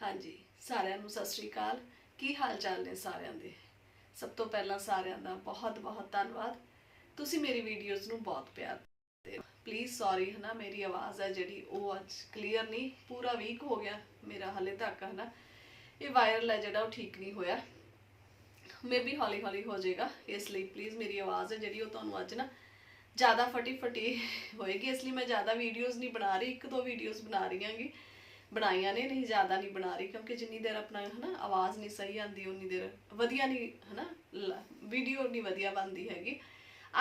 ਹਾਂਜੀ, ਸਾਰਿਆਂ ਨੂੰ ਸਤਿ ਸ਼੍ਰੀ ਅਕਾਲ। ਕੀ ਹਾਲ ਚਾਲ ਨੇ ਸਾਰਿਆਂ ਦੇ? ਸਭ ਤੋਂ ਪਹਿਲਾਂ ਸਾਰਿਆਂ ਦਾ ਬਹੁਤ ਬਹੁਤ ਧੰਨਵਾਦ। ਤੁਸੀਂ ਮੇਰੀ ਵੀਡੀਓਜ਼ ਨੂੰ ਬਹੁਤ ਪਿਆਰ ਦਿੰਦੇ ਹੋ। ਪਲੀਜ਼ ਸੌਰੀ ਹਨਾ, ਮੇਰੀ ਆਵਾਜ਼ ਹੈ ਜਿਹੜੀ, ਉਹ ਅੱਜ ਕਲੀਅਰ ਨਹੀਂ, ਪੂਰਾ ਵੀਕ ਹੋ ਗਿਆ ਮੇਰਾ ਹਲੇ ਤੱਕ, ਹਨਾ। ਇਹ ਵਾਇਰਲ ਹੈ ਜਿਹੜਾ, ਉਹ ਠੀਕ ਨਹੀਂ ਹੋਇਆ। ਮੇਬੀ ਹੌਲੀ ਹੌਲੀ ਹੋ ਜਾਏਗਾ, ਇਸ ਲਈ ਪਲੀਜ਼ ਮੇਰੀ ਆਵਾਜ਼ ਹੈ ਜਿਹੜੀ, ਉਹ ਤੁਹਾਨੂੰ ਅੱਜ ਨਾ ਜ਼ਿਆਦਾ ਫਟੀ ਫਟੀ ਹੋਏਗੀ, ਇਸ ਲਈ ਮੈਂ ਜ਼ਿਆਦਾ ਵੀਡੀਓਜ਼ ਨਹੀਂ ਬਣਾ ਰਹੀ ਇੱਕ ਦੋ ਵੀਡੀਓਜ਼ ਬਣਾ ਰਹੀ ਹਾਂਗੀ। ਬਣਾਈਆਂ ਨੇ, ਨਹੀਂ ਜ਼ਿਆਦਾ ਨਹੀਂ ਬਣਾ ਰਹੀ ਕਿਉਂਕਿ ਜਿੰਨੀ ਦੇਰ ਆਪਣਾ ਹਨਾ ਆਵਾਜ਼ ਨਹੀਂ ਸਹੀ ਆਂਦੀ ਉਨੀ ਦੇਰ ਵਧੀਆ ਨਹੀਂ ਹਨਾ ਵੀਡੀਓ ਨਹੀਂ ਵਧੀਆ ਬਣਦੀ ਹੈਗੀ।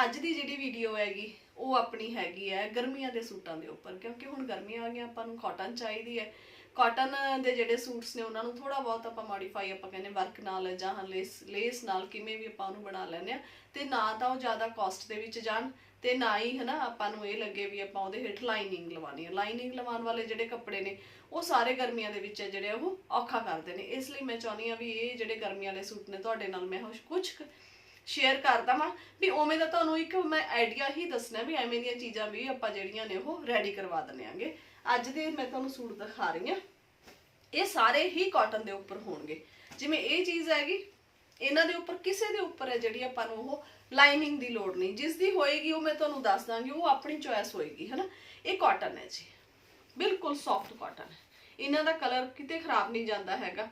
ਅੱਜ ਦੀ ਜਿਹੜੀ ਵੀਡੀਓ ਹੈਗੀ, ਉਹ ਆਪਣੀ ਹੈਗੀ ਹੈ ਗਰਮੀਆਂ ਦੇ ਸੂਟਾਂ ਦੇ ਉੱਪਰ, ਕਿਉਂਕਿ ਹੁਣ ਗਰਮੀਆਂ ਆ ਗਈਆਂ, ਆਪਾਂ ਨੂੰ ਕਾਟਨ ਚਾਹੀਦੀ ਹੈ। ਕਾਟਨ ਦੇ ਜਿਹੜੇ ਸੂਟਸ ਨੇ, ਉਹਨਾਂ ਨੂੰ ਥੋੜਾ ਬਹੁਤ ਆਪਾਂ ਮੋਡੀਫਾਈ ਆਪਾਂ ਕਹਿੰਦੇ ਵਰਕ ਨਾਲ ਜਾਂ ਲੇਸ ਲੇਸ ਨਾਲ ਕਿਵੇਂ ਵੀ ਆਪਾਂ ਉਹਨੂੰ ਬਣਾ ਲੈਂਦੇ ਆ ਤੇ ਨਾ ਤਾਂ ਉਹ ਜ਼ਿਆਦਾ ਕਾਸਟ ਦੇ ਵਿੱਚ ਜਾਣ। ਤੇ ਨਾ ਹੀ ਹਨਾ ਆਪਾਂ ਨੂੰ ਇਹ ਲੱਗੇ ਵੀ ਆਪਾਂ ਉਹਦੇ ਹੇਠ ਲਾਈਨਿੰਗ ਲਵਾਉਣੀ ਹੈ ਲਾਈਨਿੰਗ ਲਵਾਉਣ ਵਾਲੇ ਜਿਹੜੇ ਕੱਪੜੇ ਨੇ, ਉਹ ਸਾਰੇ ਗਰਮੀਆਂ ਦੇ ਵਿੱਚ ਜਿਹੜੇ ਉਹ ਔਖਾ ਕਰਦੇ ਨੇ। ਇਸ ਲਈ ਮੈਂ ਚਾਹੁੰਦੀ ਆ ਵੀ ਇਹ ਜਿਹੜੇ ਗਰਮੀਆਂ ਵਾਲੇ ਸੂਟ ਨੇ ਤੁਹਾਡੇ ਨਾਲ ਮੈਂ ਕੁਝ ਸ਼ੇਅਰ ਕਰਦਾ ਵਾਂ ਵੀ ਉਵੇਂ ਦਾ ਤੁਹਾਨੂੰ ਇੱਕ ਮੈਂ ਆਈਡੀਆ ਹੀ ਦੱਸਣਾ ਵੀ ਐਵੇਂ ਦੀਆਂ ਚੀਜ਼ਾਂ ਵੀ ਆਪਾਂ ਜਿਹੜੀਆਂ ਨੇ ਉਹ ਰੈਡੀ ਕਰਵਾ ਦਿੰਦੇ ਆਂਗੇ। ਅੱਜ ਦੇ ਮੈਂ ਤੁਹਾਨੂੰ ਸੂਟ ਦਿਖਾ ਰਹੀ ਹਾਂ। ਇਹ ਸਾਰੇ ਹੀ ਕਾਟਨ ਦੇ ਉੱਪਰ ਹੋਣਗੇ। ਜਿਵੇਂ ਇਹ ਚੀਜ਼ ਹੈਗੀ, ਇਹਨਾਂ ਦੇ ਉੱਪਰ, ਕਿਸੇ ਦੇ ਉੱਪਰ ਹੈ ਜਿਹੜੀ ਆਪਾਂ ਨੂੰ ਉਹ ਲਾਈਨਿੰਗ ਦੀ ਲੋੜ ਨਹੀਂ। ਜਿਸ ਦੀ ਹੋਏਗੀ ਉਹ ਮੈਂ ਤੁਹਾਨੂੰ ਦੱਸ ਦਾਂਗੀ, ਉਹ ਆਪਣੀ ਚੋਇਸ ਹੋਏਗੀ, ਹਨਾ? ਇਹ ਕਾਟਨ ਹੈ ਜੀ। ਬਿਲਕੁਲ ਸੌਫਟ ਕਾਟਨ ਹੈ। ਇਹਨਾਂ ਦਾ ਕਲਰ ਕਿਤੇ ਖਰਾਬ ਨਹੀਂ ਜਾਂਦਾ ਹੈਗਾ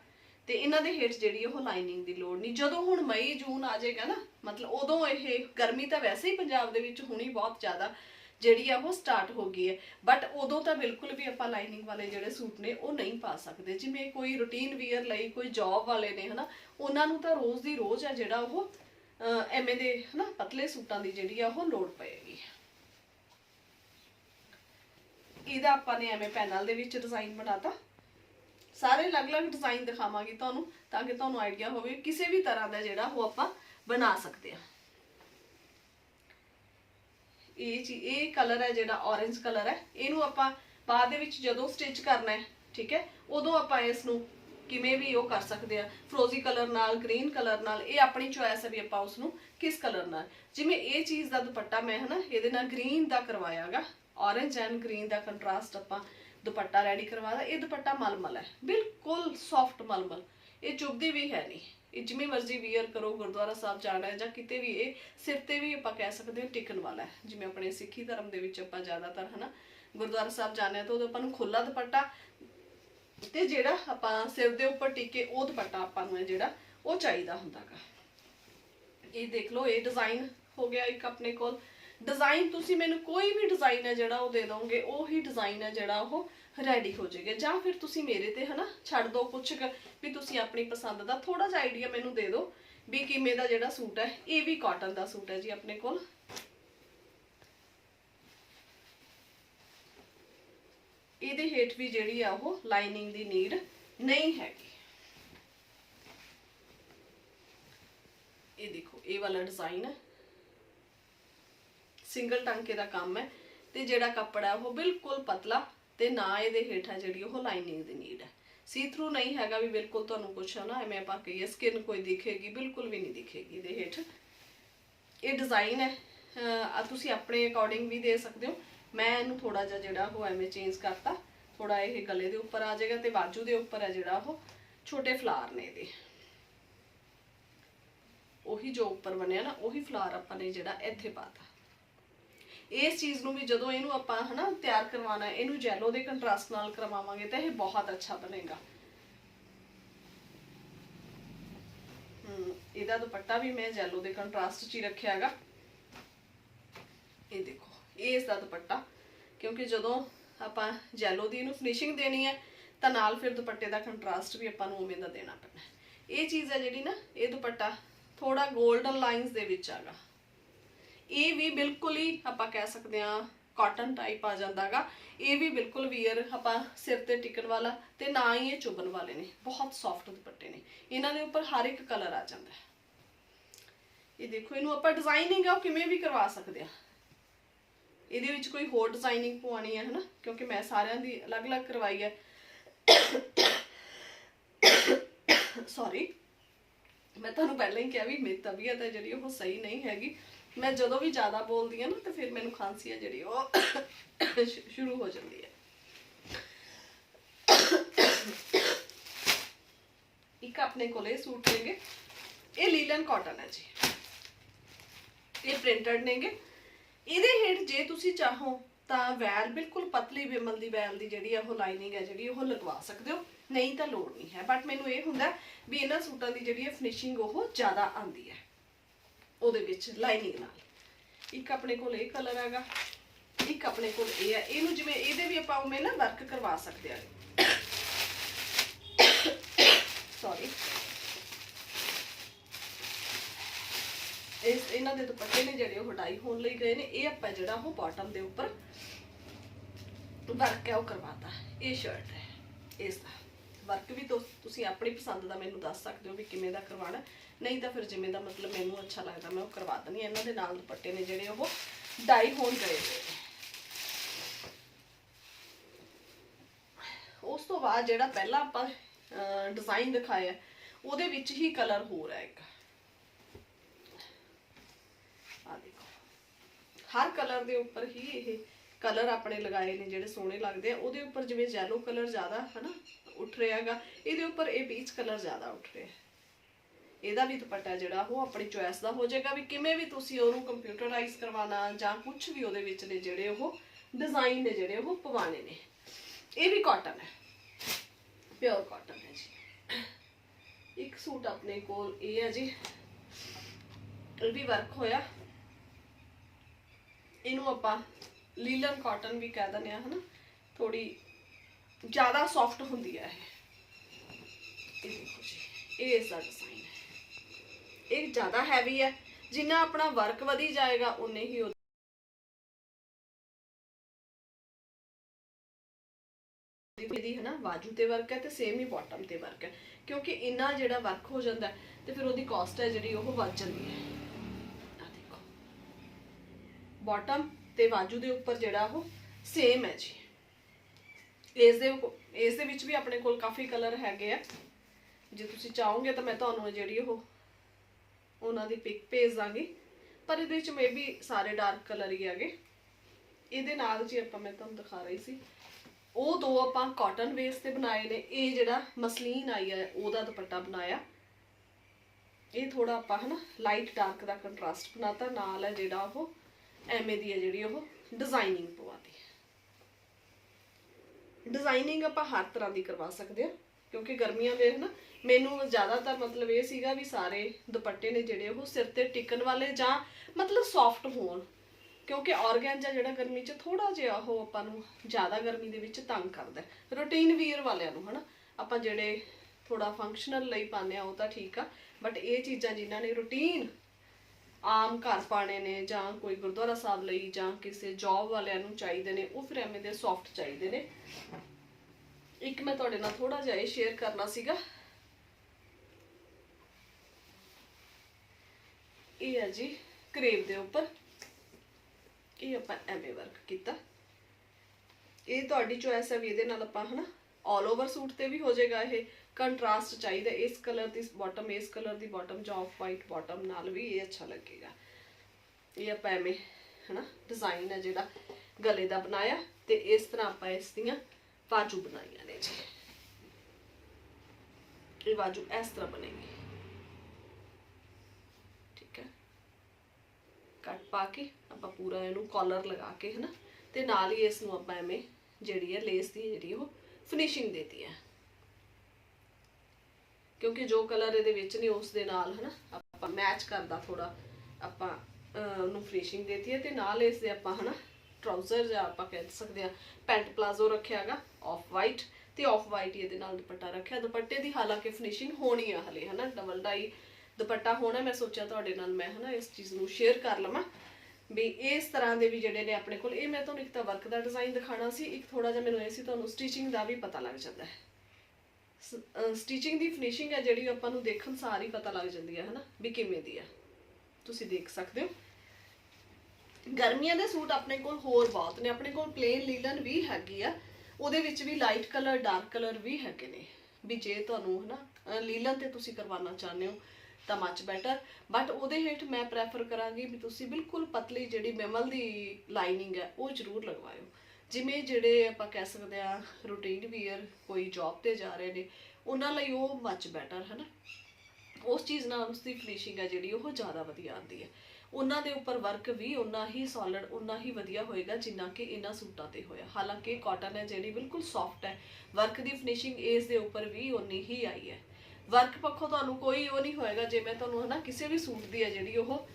ਤੇ ਇਹਨਾਂ ਦੇ ਹੇਠ ਜਿਹੜੀ ਉਹ ਲਾਈਨਿੰਗ ਦੀ ਲੋੜ ਨਹੀਂ। ਜਦੋਂ ਹੁਣ ਮਈ, ਜੂਨ ਆ ਜਾਏਗਾ ਨਾ, ਮਤਲਬ ਉਦੋਂ ਇਹ ਗਰਮੀ ਤਾਂ ਵੈਸੇ ਹੀ ਪੰਜਾਬ ਦੇ ਵਿੱਚ ਹੁਣੀ ਬਹੁਤ ਜ਼ਿਆਦਾ ਜਿਹੜੀ ਆ ਉਹ ਸਟਾਰਟ ਹੋ ਗਈ ਹੈ। ਬਟ ਉਦੋਂ ਤਾਂ ਬਿਲਕੁਲ ਵੀ ਆਪਾਂ ਲਾਈਨਿੰਗ ਵਾਲੇ ਜਿਹੜੇ ਸੂਟ ਨੇ, ਉਹ ਨਹੀਂ ਪਾ ਸਕਦੇ। ਜਿਵੇਂ ਕੋਈ ਰੂਟੀਨ ਵੀਅਰ ਲਈ, ਕੋਈ ਜੌਬ ਵਾਲੇ ਨੇ, ਹਨਾ? ਉਹਨਾਂ ਨੂੰ ਤਾਂ ਰੋਜ਼ ਦੀ ਰੋਜ਼ ਆ ਜਿਹੜਾ ਉਹ ਐਵੇਂ ਦੇ, ਹਨਾ, ਪਤਲੇ ਸੂਟਾਂ ਦੀ ਜਿਹੜੀ ਆ ਉਹ ਲੋੜ ਪਏਗੀ। ਇਹਦਾ ਆਪਾਂ ਨੇ ਐਵੇਂ ਪੈਨਲ ਦੇ ਵਿੱਚ ਡਿਜ਼ਾਈਨ ਬਣਾਤਾ। ਸਾਰੇ ਅਲੱਗ-ਅਲੱਗ ਡਿਜ਼ਾਈਨ ਦਿਖਾਵਾਂਗੀ ਤੁਹਾਨੂੰ, ਤਾਂ ਕਿ ਤੁਹਾਨੂੰ ਆਈਡੀਆ ਹੋਵੇ ਕਿਸੇ ਵੀ ਤਰ੍ਹਾਂ ਦਾ ਜਿਹੜਾ ਉਹ ਆਪਾਂ ਬਣਾ ਸਕਦੇ ਆ ਇਹ ਚੀ ਇਹ ਕਲਰ ਹੈ ਜਿਹੜਾ orange ਕਲਰ ਹੈ। ਇਹਨੂੰ ਆਪਾਂ ਬਾਅਦ ਦੇ ਵਿੱਚ ਜਦੋਂ ਸਟਿਚ ਕਰਨਾ ਹੈ, ਠੀਕ ਹੈ, ਉਦੋਂ ਆਪਾਂ ਇਸ ਨੂੰ ਕਿਵੇਂ ਵੀ ਉਹ ਕਰ ਸਕਦੇ ਆ ਫਰੋਜ਼ੀ ਕਲਰ ਨਾਲ ਗ੍ਰੀਨ ਕਲਰ ਨਾਲ, ਇਹ ਆਪਣੀ ਚੋਇਸ ਹੈ ਵੀ ਆਪਾਂ ਉਸ ਨੂੰ ਕਿਸ ਕਲਰ ਨਾਲ। ਜਿਵੇਂ ਇਹ ਚੀਜ਼ ਦਾ ਦੁਪੱਟਾ ਮੈਂ ਹਨਾ, ਇਹਦੇ ਨਾਲ ਗ੍ਰੀਨ ਦਾ ਕਰਵਾਇਆਗਾ, orange ਐਂਡ ਗ੍ਰੀਨ ਦਾ ਕੰਟਰਾਸਟ ਆਪਾਂ ਦੁਪੱਟਾ ਰੈਡੀ ਕਰਵਾਇਆ, ਇਹ ਦੁਪੱਟਾ ਮਲਮਲ ਹੈ, ਬਿਲਕੁਲ ਸੌਫਟ ਮਲਮਲ, ਇਹ ਚੁੱਭਦੀ ਵੀ ਹੈ ਨਹੀਂ। ਇਹ ਜਿਵੇਂ ਮਰਜ਼ੀ ਵੀਅਰ ਕਰੋ, ਗੁਰਦੁਆਰਾ ਸਾਹਿਬ ਜਾਣਾ ਹੈ ਜਾਂ ਕਿਤੇ ਵੀ, ਇਹ ਸਿਰ ਤੇ ਵੀ ਆਪਾਂ ਕਹਿ ਸਕਦੇ ਹਾਂ ਟਿਕਣ ਵਾਲਾ ਹੈ। ਜਿਵੇਂ ਆਪਣੇ ਸਿੱਖੀ ਧਰਮ ਦੇ ਵਿੱਚ ਆਪਾਂ ਜ਼ਿਆਦਾਤਰ ਹਨਾ ਗੁਰਦੁਆਰਾ ਸਾਹਿਬ ਜਾਂਦੇ ਹਾਂ ਤਾਂ ਉਦੋਂ ਆਪਾਂ ਨੂੰ ਖੁੱਲਾ ਦੁਪੱਟਾ ਤੇ ਜਿਹੜਾ ਆਪਾਂ ਸਿਰ ਦੇ ਉੱਪਰ ਟਿਕੇ, ਉਹ ਦੁਪੱਟਾ ਆਪਾਂ ਨੂੰ ਜਿਹੜਾ, ਉਹ ਚਾਹੀਦਾ ਹੁੰਦਾਗਾ। ਇਹ ਦੇਖ ਲਓ, ਇਹ ਡਿਜ਼ਾਈਨ ਹੋ ਗਿਆ ਇੱਕ ਆਪਣੇ ਕੋਲ। ਡਿਜ਼ਾਈਨ ਤੁਸੀਂ ਮੈਨੂੰ ਕੋਈ ਵੀ ਡਿਜ਼ਾਈਨ ਹੈ ਜਿਹੜਾ ਉਹ ਦੇ ਦੋਗੇ, ਉਹ ਹੀ ਡਿਜ਼ਾਈਨ ਹੈ ਜਿਹੜਾ ਉਹ ਰੈਡੀ ਹੋ ਜਾਏਗਾ। ਜਾਂ ਫਿਰ ਤੁਸੀਂ ਮੇਰੇ ਤੇ ਹਨਾ ਛੱਡ ਦਿਓ ਕੁਛ ਵੀ ਤੁਸੀਂ ਆਪਣੀ ਪਸੰਦ ਦਾ ਥੋੜਾ ਜਿਹਾ ਆਈਡੀਆ ਮੈਨੂੰ ਦੇ ਦਿਓ, ਵੀ ਕਿਵੇਂ ਦਾ ਜਿਹੜਾ ਸੂਟ ਹੈ, ਇਹ ਵੀ ਕਾਟਨ ਦਾ ਸੂਟ ਹੈ ਜੀ ਆਪਣੇ ਕੋਲ। ਇਹਦੇ ਹੇਠ ਵੀ ਜਿਹੜੀ ਆ ਉਹ ਲਾਈਨਿੰਗ ਦੀ ਨੀਡ ਨਹੀਂ ਹੈਗੀ। ਇਹ ਦੇਖੋ ਇਹ ਵਾਲਾ ਡਿਜ਼ਾਈਨ ਹੈ। ਸਿੰਗਲ ਟਾਂਕੇ ਦਾ ਕੰਮ ਹੈ ਤੇ ਜਿਹੜਾ ਕੱਪੜਾ ਉਹ ਬਿਲਕੁਲ ਪਤਲਾ ਤੇ ਨਾ ਇਹਦੇ ਹੇਠਾਂ ਜਿਹੜੀ ਉਹ ਲਾਈਨਿੰਗ ਦੀ ਨੀਡ ਹੈ। ਸੀ ਥਰੂ ਨਹੀਂ ਹੈਗਾ ਵੀ ਬਿਲਕੁਲ ਤੁਹਾਨੂੰ ਕੁਛ ਨਾ ਐਵੇਂ ਆਪਾਂ ਕਹੀਏ ਸਕਿਨ ਕੋਈ ਦਿਖੇਗੀ ਬਿਲਕੁਲ ਵੀ ਨਹੀਂ ਦਿਖੇਗੀ ਇਹਦੇ ਹੇਠ। ਇਹ ਡਿਜ਼ਾਈਨ ਹੈ। ਅਹ, ਆ ਤੁਸੀਂ ਆਪਣੇ ਅਕੋਰਡਿੰਗ ਵੀ ਦੇ ਸਕਦੇ ਹੋ। ਮੈਂ ਇਹਨੂੰ ਥੋੜਾ ਜਿਹਾ ਜਿਹੜਾ ਉਹ ਐਵੇਂ ਚੇਂਜ ਕਰਤਾ। ਥੋੜਾ ਇਹ ਗਲੇ ਦੇ ਉੱਪਰ ਆ ਜਾਏਗਾ ਤੇ ਬਾਜੂ ਦੇ ਉੱਪਰ ਹੈ ਜਿਹੜਾ ਉਹ ਛੋਟੇ ਫਲਾਰ ਨੇ ਇਹਦੇ। ਉਹੀ ਜੋ ਉੱਪਰ ਬਣਿਆ ਨਾ, ਉਹੀ ਫਲਾਰ ਆਪਾਂ ਨੇ ਜਿਹੜਾ ਇੱਥੇ ਪਾਤਾ। ਇਸ ਚੀਜ਼ ਨੂੰ ਵੀ ਜਦੋਂ ਇਹਨੂੰ ਆਪਾਂ ਹਨਾ ਤਿਆਰ ਕਰਵਾਉਣਾ, ਇਹਨੂੰ ਜੈਲੋ ਦੇ ਕੰਟਰਾਸਟ ਨਾਲ ਕਰਵਾਵਾਂਗੇ ਤਾਂ ਇਹ ਬਹੁਤ ਅੱਛਾ ਬਣੇਗਾ। ਹਮ ਇਹਦਾ ਦੁਪੱਟਾ ਵੀ ਮੈਂ ਜੈਲੋ ਦੇ ਕੰਟਰਾਸਟ 'ਚ ਹੀ ਰੱਖਿਆ ਹੈਗਾ। ਇਹ ਦੇਖੋ ਇਹ ਇਸ ਦਾ ਦੁਪੱਟਾ, ਕਿਉਂਕਿ ਜਦੋਂ ਆਪਾਂ ਜੈਲੋ ਦੀ ਇਹਨੂੰ ਫਿਨਿਸ਼ਿੰਗ ਦੇਣੀ ਹੈ, ਤਾਂ ਨਾਲ ਫਿਰ ਦੁਪੱਟੇ ਦਾ ਕੰਟਰਾਸਟ ਵੀ ਆਪਾਂ ਨੂੰ ਉਵੇਂ ਦਾ ਦੇਣਾ ਪੈਣਾ ਇਹ ਚੀਜ਼ ਹੈ ਜਿਹੜੀ ਨਾ, ਇਹ ਦੁਪੱਟਾ ਥੋੜਾ 골ਡਨ ਲਾਈਨਸ ਦੇ ਵਿੱਚ ਆਗਾ ਇਹ ਵੀ ਬਿਲਕੁਲ ਹੀ ਆਪਾਂ ਕਹਿ ਸਕਦੇ ਆ ਕਾਟਨ ਟਾਈਪ ਆ ਜਾਂਦਾਗਾ ਇਹ ਵੀ ਬਿਲਕੁਲ ਵੀਅਰ ਆਪਾਂ ਸਿਰ ਤੇ ਟਿਕਣ ਵਾਲਾ ਤੇ ਨਾ ਹੀ ਇਹ ਚੁਭਣ ਵਾਲੇ ਨੇ। ਬਹੁਤ ਸੌਫਟ ਦੁਪੱਟੇ ਨੇ। ਇਹਨਾਂ ਦੇ ਉੱਪਰ ਹਰ ਇੱਕ ਕਲਰ ਆ ਜਾਂਦਾ ਇਹ ਦੇਖੋ, ਇਹਨੂੰ ਆਪਾਂ ਡਿਜ਼ਾਈਨਿੰਗ ਆ, ਉਹ ਕਿਵੇਂ ਵੀ ਕਰਵਾ ਸਕਦੇ ਆ ਇਹਦੇ ਵਿੱਚ ਕੋਈ ਹੋਰ ਡਿਜ਼ਾਈਨਿੰਗ ਪਵਾਉਣੀ ਹੈ ਹਨਾ? ਕਿਉਂਕਿ ਮੈਂ ਸਾਰਿਆਂ ਦੀ ਅਲੱਗ-ਅਲੱਗ ਕਰਵਾਈ ਹੈ ਸੌਰੀ ਮੈਂ ਤੁਹਾਨੂੰ ਪਹਿਲਾਂ ਹੀ ਕਿਹਾ ਵੀ ਮੇਰੀ ਤਬੀਅਤ ਹੈ ਜਿਹੜੀ, ਉਹ ਸਹੀ ਨਹੀਂ ਹੈਗੀ। ਮੈਂ ਜਦੋਂ ਵੀ ਜ਼ਿਆਦਾ ਬੋਲਦੀ ਹਾਂ ਨਾ, ਤਾਂ ਫਿਰ ਮੈਨੂੰ ਖਾਂਸੀ ਹੈ ਜਿਹੜੀ, ਉਹ ਸ਼ੁਰੂ ਹੋ ਜਾਂਦੀ ਹੈ ਇੱਕ ਆਪਣੇ ਕੋਲੇ ਸੂਟ ਨੇਗੇ। ਇਹ ਲੀਲਨ ਕਾਟਨ ਹੈ ਜੀ। ਇਹ ਪ੍ਰਿੰਟਡ ਨੇਗੇ। ਇਹਦੇ ਹੇਠ ਜੇ ਤੁਸੀਂ ਚਾਹੋ ਤਾਂ ਵੈਲ ਬਿਲਕੁਲ ਪਤਲੀ ਵਿਮਲ ਦੀ ਵੈਲ ਦੀ ਜਿਹੜੀ ਆ ਉਹ ਲਾਈਨਿੰਗ ਹੈ ਜਿਹੜੀ ਉਹ ਲਗਵਾ ਸਕਦੇ ਹੋ। ਨਹੀਂ ਤਾਂ ਲੋੜ ਨਹੀਂ ਹੈ। ਬਟ ਮੈਨੂੰ ਇਹ ਹੁੰਦਾ ਵੀ ਇਹਨਾਂ ਸੂਟਾਂ ਦੀ ਜਿਹੜੀ ਹੈ ਫਿਨਿਸ਼ਿੰਗ ਉਹ ਜ਼ਿਆਦਾ ਆਉਂਦੀ ਹੈ। ਉਹਦੇ ਵਿੱਚ ਲਾਈਨਿੰਗ ਨਾਲ। ਇੱਕ ਆਪਣੇ ਕੋਲ ਇਹ ਕਲਰ ਹੈਗਾ, ਇੱਕ ਆਪਣੇ ਕੋਲ ਇਹ ਹੈ ਇਹਨੂੰ ਜਿਵੇਂ ਇਹਦੇ ਵੀ ਆਪਾਂ ਉਵੇਂ ਨਾ ਵਰਕ ਕਰਵਾ ਸਕਦੇ ਆ ਸੌਰੀ ਇਸ ਇਹਨਾਂ ਦੇ ਦੁਪੱਟੇ ਨੇ ਜਿਹੜੇ ਉਹ ਹਟਾਈ ਹੋਣ ਲਈ ਗਏ ਨੇ, ਇਹ ਆਪਾਂ ਜਿਹੜਾ ਉਹ ਬਾਟਮ ਦੇ ਉੱਪਰ ਵਰਕ ਹੈ, ਉਹ ਕਰਵਾਤਾ। ਇਹ ਸ਼ਰਟ ਹੈ, ਇਸ ਦਾ। ਵਰਕ ਵੀ ਤੁਸੀਂ ਆਪਣੀ ਪਸੰਦ ਦਾ ਮੈਨੂੰ ਦੱਸ ਸਕਦੇ ਹੋ ਵੀ ਕਿਵੇਂ ਦਾ ਕਰਵਾਉਣਾ। ਨਹੀਂ ਤਾਂ ਫਿਰ ਜਿਵੇਂ ਦਾ ਮਤਲਬ ਮੈਨੂੰ ਅੱਛਾ ਲੱਗਦਾ, ਮੈਂ ਉਹ ਕਰਵਾ ਦਿੰਦੀ ਇਹਨਾਂ ਦੇ ਨਾਲ ਦੁਪੱਟੇ ਨੇ ਜਿਹੜੇ ਉਹ ਡਾਈ ਹੋਣ ਗਏ ਨੇ। ਉਸ ਤੋਂ ਬਾਅਦ ਜਿਹੜਾ ਪਹਿਲਾਂ ਆਪਾਂ ਡਿਜ਼ਾਈਨ ਦਿਖਾਇਆ, ਉਹਦੇ ਵਿੱਚ ਹੀ ਕਲਰ ਹੋਰ ਹੈ ਦੇਖੋ ਹਰ ਕਲਰ ਦੇ ਉੱਪਰ ਹੀ ਇਹ ਕਲਰ ਆਪਣੇ ਲਗਾਏ ਨੇ ਜਿਹੜੇ ਸੋਹਣੇ ਲੱਗਦੇ ਆ। ਉਹਦੇ ਉੱਪਰ ਜਿਵੇਂ ਯੈਲੋ ਕਲਰ ਜ਼ਿਆਦਾ ਹਨਾ ਉੱਠ ਰਿਹਾਗਾ ਇਹਦੇ ਉੱਪਰ ਇਹ ਪੀਚ ਕਲਰ ਜ਼ਿਆਦਾ ਉੱਠ ਰਿਹਾ। ਇਹਦਾ ਵੀ ਦੁਪੱਟਾ ਜਿਹੜਾ ਉਹ ਆਪਣੀ ਚੋਇਸ ਦਾ ਹੋ ਜਾਏਗਾ ਵੀ ਕਿਵੇਂ ਵੀ ਤੁਸੀਂ ਉਹਨੂੰ ਕੰਪਿਊਟਰਾਈਜ਼ ਕਰਵਾਉਣਾ ਜਾਂ ਕੁਝ ਵੀ ਉਹਦੇ ਵਿੱਚ ਨੇ ਜਿਹੜੇ ਉਹ ਡਿਜ਼ਾਈਨ ਨੇ ਜਿਹੜੇ ਉਹ ਪਵਾਣੇ ਨੇ। ਇਹ ਵੀ ਕਾਟਨ ਹੈ। ਪਿਓਰ ਕਾਟਨ ਹੈ ਜੀ। ਇੱਕ ਸੂਟ ਆਪਣੇ ਕੋਲ ਇਹ ਹੈ ਜੀ। ਇਹ ਵੀ ਵਰਕ ਹੋਇਆ। ਇਹਨੂੰ ਆਪਾਂ ਲੀਲਨ ਕਾਟਨ ਵੀ ਕਹਿ ਦਿੰਦੇ ਆ ਹਨਾ? ਥੋੜੀ ਜ਼ਿਆਦਾ ਸੌਫਟ ਹੁੰਦੀ ਹੈ ਇਹ। ਇਹ ਦੇਖੋ ਜੀ, ਇਹ ਇਸ ਦਾ ਡਿਜ਼ਾਈਨ ਹੈ। ਇਹ ਜ਼ਿਆਦਾ ਹੈਵੀ ਹੈ। ਜਿੰਨਾ ਆਪਣਾ ਵਰਕ ਵਧੀ ਜਾਏਗਾ ਉਨੇ ਹੀ ਉਹ ਇਹਦੀ ਹੈ ਨਾ ਬਾਜੂ ਤੇ ਵਰਕ ਹੈ ਤੇ ਸੇਮ ਹੀ ਬਾਟਮ ਤੇ ਵਰਕ ਹੈ। ਕਿਉਂਕਿ ਇੰਨਾ ਜਿਹੜਾ ਵਰਕ ਹੋ ਜਾਂਦਾ ਤੇ ਫਿਰ ਉਹਦੀ ਕਾਸਟ ਹੈ ਜਿਹੜੀ, ਉਹ ਵੱਧ ਜਾਂਦੀ ਹੈ। ਬਾਟਮ ਤੇ ਬਾਜੂ ਦੇ ਉੱਪਰ ਜਿਹੜਾ ਉਹ ਸੇਮ ਹੈ ਜੀ। ਇਸ ਦੇ ਇਸ ਦੇ ਵਿੱਚ ਵੀ ਆਪਣੇ ਕੋਲ ਕਾਫੀ ਕਲਰ ਹੈਗੇ ਆ। ਜੇ ਤੁਸੀਂ ਚਾਹੋਗੇ ਤਾਂ ਮੈਂ ਤੁਹਾਨੂੰ ਜਿਹੜੀ ਉਹ ਉਹਨਾਂ ਦੀ ਪਿਕ ਭੇਜ ਦਾਂਗੀ। ਪਰ ਇਹਦੇ ਵਿੱਚ ਮੇਬੀ ਸਾਰੇ ਡਾਰਕ ਕਲਰ ਹੀ ਹੈਗੇ। ਇਹਦੇ ਨਾਲ ਜੀ ਆਪਾਂ ਮੈਂ ਤੁਹਾਨੂੰ ਦਿਖਾ ਰਹੀ ਸੀ। ਉਹ ਦੋ ਆਪਾਂ ਕਾਟਨ ਬੇਸ ਤੇ ਬਣਾਏ ਨੇ। ਇਹ ਜਿਹੜਾ ਮਸਲੀਨ ਆਈ ਹੈ, ਉਹਦਾ ਦੁਪੱਟਾ ਬਣਾਇਆ। ਇਹ ਥੋੜਾ ਆਪਾਂ ਹਨਾ ਲਾਈਟ ਡਾਰਕ ਦਾ ਕੰਟਰਾਸਟ ਬਣਾਤਾ। ਨਾਲ ਹੈ ਜਿਹੜਾ ਉਹ ਐਵੇਂ ਦੀ ਹੈ ਜਿਹੜੀ ਉਹ ਡਿਜ਼ਾਈਨਿੰਗ ਪਵਾਤੀ ਡਿਜ਼ਾਈਨਿੰਗ ਆਪਾਂ ਹਰ ਤਰ੍ਹਾਂ ਦੀ ਕਰਵਾ ਸਕਦੇ ਹਾਂ, ਕਿਉਂਕਿ ਗਰਮੀਆਂ ਦੇ ਹਨਾ ਮੈਨੂੰ ਜ਼ਿਆਦਾਤਰ ਮਤਲਬ ਇਹ ਸੀਗਾ ਵੀ ਸਾਰੇ ਦੁਪੱਟੇ ਨੇ ਜਿਹੜੇ ਉਹ ਸਿਰ ਤੇ ਟਿਕਣ ਵਾਲੇ ਜਾਂ ਮਤਲਬ ਸੌਫਟ ਹੋਣ, ਕਿਉਂਕਿ ਆਰਗੈਂਜਾ ਜਿਹੜਾ ਗਰਮੀ 'ਚ ਥੋੜਾ ਜਿਹਾ ਉਹ ਆਪਾਂ ਨੂੰ ਜ਼ਿਆਦਾ ਗਰਮੀ ਦੇ ਵਿੱਚ ਤੰਗ ਕਰਦਾ ਰੂਟੀਨ ਵੀਅਰ ਵਾਲਿਆਂ ਨੂੰ, ਹਨਾ? ਆਪਾਂ ਜਿਹੜੇ ਥੋੜਾ ਫੰਕਸ਼ਨਲ ਲਈ ਪਾਉਂਦੇ ਆ ਉਹ ਤਾਂ ਠੀਕ ਆ ਬਟ ਇਹ ਚੀਜ਼ਾਂ ਜਿਨ੍ਹਾਂ ਨੇ ਰੂਟੀਨ ਆਮ ਘਰ ਪਾਣੇ ਨੇ ਜਾਂ ਕੋਈ ਗੁਰਦੁਆਰਾ ਸਾਹਿਬ ਲਈ ਜਾਂ ਕਿਸੇ ਜੌਬ ਵਾਲਿਆਂ ਨੂੰ ਚਾਹੀਦੇ ਨੇ, ਉਹ ਫਿਰ ਐਵੇਂ ਦੇ ਸੌਫਟ ਚਾਹੀਦੇ ਨੇ। ਇੱਕ ਮੈਂ ਤੁਹਾਡੇ ਨਾਲ ਥੋੜਾ ਜਿਹਾ ਇਹ ਸ਼ੇਅਰ ਕਰਨਾ ਸੀਗਾ। ਇਹ ਹੈ ਜੀ ਕਰੇਵ ਦੇ ਉੱਪਰ। ਇਹ ਆਪਾਂ ਐਵੇਂ ਵਰਕ ਕੀਤਾ। ਇਹ ਤੁਹਾਡੀ ਚੋਇਸ ਹੈ ਵੀ ਇਹਦੇ ਨਾਲ ਆਪਾਂ ਹਨਾ ਆਲ ਓਵਰ ਸੂਟ ਤੇ ਵੀ ਹੋ ਜਾਏਗਾ ਇਹ। ਕੰਟਰਾਸਟ ਚਾਹੀਦਾ ਇਸ ਕਲਰ ਦੀ ਬਾਟਮ ਇਸ ਕਲਰ ਦੀ ਬਾਟਮ ਜਾਂ ਆਫ ਵਾਈਟ ਬਾਟਮ ਨਾਲ ਵੀ ਇਹ ਅੱਛਾ ਲੱਗੇਗਾ। ਇਹ ਆਪਾਂ ਐਵੇਂ, ਹਨਾ ਡਿਜ਼ਾਈਨ ਹੈ ਜਿਹੜਾ ਗਲੇ ਦਾ ਬਣਾਇਆ ਤੇ ਇਸ ਤਰ੍ਹਾਂ ਆਪਾਂ ਇਸ ਦੀਆਂ ਬਾਜੂ ਬਣਾਈਆਂ ਨੇ ਜੀ। ਇਹ ਬਾਜੂ ਇਸ ਤਰ੍ਹਾਂ ਬਣੇਗੀ। ਠੀਕ ਹੈ। ਕੱਟ ਪਾ ਕੇ ਆਪਾਂ ਪੂਰਾ ਇਹਨੂੰ ਕਾਲਰ ਲਗਾ ਕੇ, ਹਨਾ, ਤੇ ਨਾਲ ਹੀ ਇਸ ਨੂੰ ਆਪਾਂ ਐਵੇਂ ਜਿਹੜੀ ਹੈ ਲੇਸ ਦੀ ਜਿਹੜੀ ਉਹ ਫਿਨਿਸ਼ਿੰਗ ਦੇਤੀ ਹੈ। ਕਿਉਂਕਿ ਜੋ ਕਲਰ ਇਹਦੇ ਵਿੱਚ ਨੇ ਉਸ ਦੇ ਨਾਲ, ਹਨਾ, ਆਪਾਂ ਮੈਚ ਕਰਦਾ ਥੋੜਾ ਆਪਾਂ ਉਹਨੂੰ ਫਿਨਿਸ਼ਿੰਗ ਦੇਤੀ ਹੈ ਤੇ ਨਾਲ ਇਸ ਦੇ ਆਪਾਂ, ਹਨਾ ਟਰਾਊਜ਼ਰ ਜਾਂ ਆਪਾਂ ਕਹਿ ਸਕਦੇ ਆ ਪੈਂਟ ਪਲਾਜ਼ੋ ਰੱਖਿਆਗਾ ਆਫ ਵਾਈਟ ਤੇ ਆਫ ਵਾਈਟ ਹੀ ਇਹਦੇ ਨਾਲ ਦੁਪੱਟਾ ਰੱਖਿਆ। ਦੁਪੱਟੇ ਦੀ ਹਾਲਾਂਕਿ ਫਿਨਿਸ਼ਿੰਗ ਹੋਣੀ ਆ ਹਲੇ, ਹਨਾ ਡਬਲ ਡਾਈ ਦੁਪੱਟਾ ਹੋਣਾ, ਮੈਂ ਸੋਚਿਆ ਤੁਹਾਡੇ ਨਾਲ ਮੈਂ, ਹਨਾ, ਇਸ ਚੀਜ਼ ਨੂੰ ਸ਼ੇਅਰ ਕਰ ਲਵਾਂ ਵੀ ਇਸ ਤਰ੍ਹਾਂ ਦੇ ਵੀ ਜਿਹੜੇ ਨੇ ਆਪਣੇ ਕੋਲ, ਇਹ ਮੈਂ ਤੁਹਾਨੂੰ ਇੱਕ ਤਾਂ ਵਰਕ ਦਾ ਡਿਜ਼ਾਈਨ ਦਿਖਾਣਾ ਸੀ, ਇੱਕ ਥੋੜਾ ਜਿਹਾ ਮੈਨੂੰ ਇਹ ਸੀ ਤੁਹਾਨੂੰ ਸਟਿਚਿੰਗ ਦਾ ਵੀ ਪਤਾ ਲੱਗ ਜਾਂਦਾ ਹੈ। ਸਟਿਚਿੰਗ ਦੀ ਫਿਨਿਸ਼ਿੰਗ ਹੈ ਜਿਹੜੀ ਆਪਾਂ ਨੂੰ ਦੇਖਣ ਸਾਰ ਹੀ ਪਤਾ ਲੱਗ ਜਾਂਦੀ ਹੈ, ਹਨਾ? ਵੀ ਕਿਵੇਂ ਦੀ ਆ ਤੁਸੀਂ ਦੇਖ ਸਕਦੇ ਹੋ। ਗਰਮੀਆਂ ਦੇ ਸੂਟ ਆਪਣੇ ਕੋਲ ਹੋਰ ਬਹੁਤ ਨੇ। ਆਪਣੇ ਕੋਲ ਪਲੇਨ ਲੀਲਨ ਵੀ ਹੈਗੀ ਆ। ਉਹਦੇ ਵਿੱਚ ਵੀ ਲਾਈਟ ਕਲਰ ਡਾਰਕ ਕਲਰ ਵੀ ਹੈਗੇ ਨੇ। ਵੀ ਜੇ ਤੁਹਾਨੂੰ, ਹਨਾ ਲੀਲਨ ਤੇ ਤੁਸੀਂ ਕਰਵਾਉਣਾ ਚਾਹੁੰਦੇ ਹੋ, ਤਾਂ ਮੱਚ ਬੈਟਰ ਬਟ ਉਹਦੇ ਹੇਠ ਮੈਂ ਪ੍ਰੈਫਰ ਕਰਾਂਗੀ ਵੀ ਤੁਸੀਂ ਬਿਲਕੁਲ ਪਤਲੀ ਜਿਹੜੀ ਮਿਮਲ ਦੀ ਲਾਈਨਿੰਗ ਹੈ, ਉਹ ਜ਼ਰੂਰ ਲਗਵਾਇਓ। ਜਿਵੇਂ ਜਿਹੜੇ ਆਪਾਂ ਕਹਿ ਸਕਦੇ ਆ ਰੂਟੀਨ ਵੀਅਰ ਕੋਈ ਜੌਬ ਤੇ ਜਾ ਰਹੇ ਨੇ, ਉਹਨਾਂ ਲਈ ਉਹ ਮੱਚ ਬੈਟਰ ਹੈ ਨਾ ਉਸ ਚੀਜ਼ ਨਾਲ ਉਸ ਦੀ ਫਿਨਿਸ਼ਿੰਗ ਹੈ ਜਿਹੜੀ, ਉਹ ਜ਼ਿਆਦਾ ਵਧੀਆ ਆਉਂਦੀ ਹੈ। ਉਹਨਾਂ ਦੇ ਉੱਪਰ ਵਰਕ ਵੀ ਉਨਾ ਹੀ ਸੋਲਿਡ ਉਨਾ ਹੀ ਵਧੀਆ ਹੋਏਗਾ, ਜਿੰਨਾ ਕਿ ਇਹਨਾਂ ਸੂਟਾਂ ਤੇ ਹੋਇਆ। ਹਾਲਾਂਕਿ ਕਾਟਨ ਹੈ ਜਿਹੜੀ, ਬਿਲਕੁਲ ਸੌਫਟ ਹੈ। ਵਰਕ ਦੀ ਫਿਨਿਸ਼ਿੰਗ ਇਸ ਦੇ ਉੱਪਰ ਵੀ ਉਨੀ ਹੀ ਆਈ ਹੈ। ਵਰਕ ਪੱਖੋਂ ਤੁਹਾਨੂੰ ਕੋਈ ਉਹ ਨਹੀਂ ਹੋਏਗਾ, ਜੇ ਮੈਂ ਤੁਹਾਨੂੰ, ਹਨਾ, ਕਿਸੇ ਵੀ ਸੂਟ ਦੀ ਹੈ ਜਿਹੜੀ, ਉਹ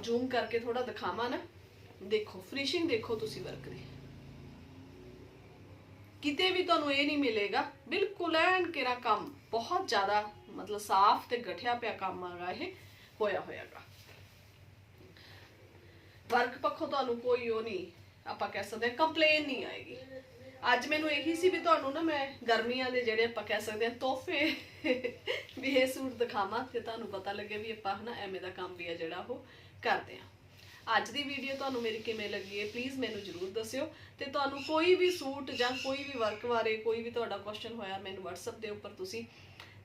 ਜ਼ੂਮ ਕਰਕੇ ਥੋੜਾ ਦਿਖਾਵਾਂ ਨਾ। ਦੇਖੋ ਫਿਨਿਸ਼ਿੰਗ ਦੇਖੋ ਤੁਸੀਂ ਵਰਕ ਦੀ। ਕਿਤੇ ਵੀ ਤੁਹਾਨੂੰ ਇਹ ਨਹੀਂ ਮਿਲੇਗਾ, ਬਿਲਕੁਲ ਐਨ ਕਿਰਾ ਕੰਮ, ਬਹੁਤ ਜ਼ਿਆਦਾ ਮਤਲਬ ਸਾਫ਼ ਤੇ ਗਠਿਆ ਪਿਆ ਕੰਮ ਆਗਾ ਇਹ, ਹੋਇਆ ਹੋਇਆਗਾ। ਵਰਕ ਪੱਖੋਂ ਤੁਹਾਨੂੰ ਕੋਈ ਉਹ ਨਹੀਂ, ਆਪਾਂ ਕਹਿ ਸਕਦੇ ਕੰਪਲੇਨ ਨਹੀਂ ਆਏਗੀ। ਅੱਜ ਮੈਨੂੰ ਇਹੀ ਸੀ ਵੀ ਤੁਹਾਨੂੰ ਨਾ ਮੈਂ ਗਰਮੀਆਂ ਦੇ ਜਿਹੜੇ ਆਪਾਂ ਕਹਿ ਸਕਦੇ ਹਾਂ ਤੋਹਫੇ ਵੀ ਇਹ ਸੂਟ ਦਿਖਾਵਾਂ, ਤੇ ਤੁਹਾਨੂੰ ਪਤਾ ਲੱਗੇ ਵੀ ਆਪਾਂ ਹਨਾ ਐਵੇਂ ਦਾ ਕੰਮ ਵੀ ਆ ਜਿਹੜਾ ਉਹ ਕਰਦੇ ਆ ਅੱਜ ਦੀ ਵੀਡੀਓ ਤੁਹਾਨੂੰ ਮੇਰੀ ਕਿਵੇਂ ਲੱਗੀ ਹੈ ਪਲੀਜ਼ ਮੈਨੂੰ ਜਰੂਰ ਦੱਸਿਓ। ਤੇ ਤੁਹਾਨੂੰ ਕੋਈ ਵੀ ਸੂਟ ਜਾਂ ਕੋਈ ਵੀ ਵਰਕ ਬਾਰੇ ਕੋਈ ਵੀ ਤੁਹਾਡਾ ਕੁਐਸਚਨ ਹੋਇਆ, ਮੈਨੂੰ WhatsApp ਦੇ ਉੱਪਰ ਤੁਸੀਂ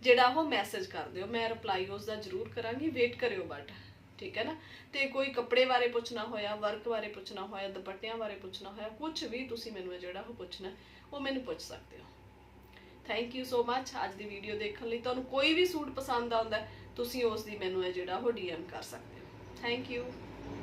ਜਿਹੜਾ ਉਹ ਮੈਸੇਜ ਕਰ ਦਿਓ। ਮੈਂ ਰਿਪਲਾਈ ਉਸ ਦਾ ਜਰੂਰ ਕਰਾਂਗੀ ਵੇਟ ਕਰਿਓ ਬਟ ਠੀਕ ਹੈ ਨਾ? ਤੇ ਕੋਈ ਕੱਪੜੇ ਬਾਰੇ ਪੁੱਛਣਾ ਹੋਇਆ ਵਰਕ ਬਾਰੇ ਪੁੱਛਣਾ ਹੋਇਆ, ਦੁਪੱਟਿਆਂ ਬਾਰੇ ਪੁੱਛਣਾ ਹੋਇਆ ਕੁਝ ਵੀ ਤੁਸੀਂ ਮੈਨੂੰ ਇਹ ਜਿਹੜਾ ਉਹ ਪੁੱਛਣਾ, ਉਹ ਮੈਨੂੰ ਪੁੱਛ ਸਕਦੇ ਹੋ। ਥੈਂਕ ਯੂ ਸੋ ਮੱਚ ਅੱਜ ਦੀ ਵੀਡੀਓ ਦੇਖਣ ਲਈ ਤੁਹਾਨੂੰ ਕੋਈ ਵੀ ਸੂਟ ਪਸੰਦ ਆਉਂਦਾ, ਤੁਸੀਂ ਉਸ ਦੀ ਮੈਨੂੰ ਇਹ ਜਿਹੜਾ ਉਹ ਡੀਐਮ ਕਰ ਸਕਦੇ ਹੋ। Thank you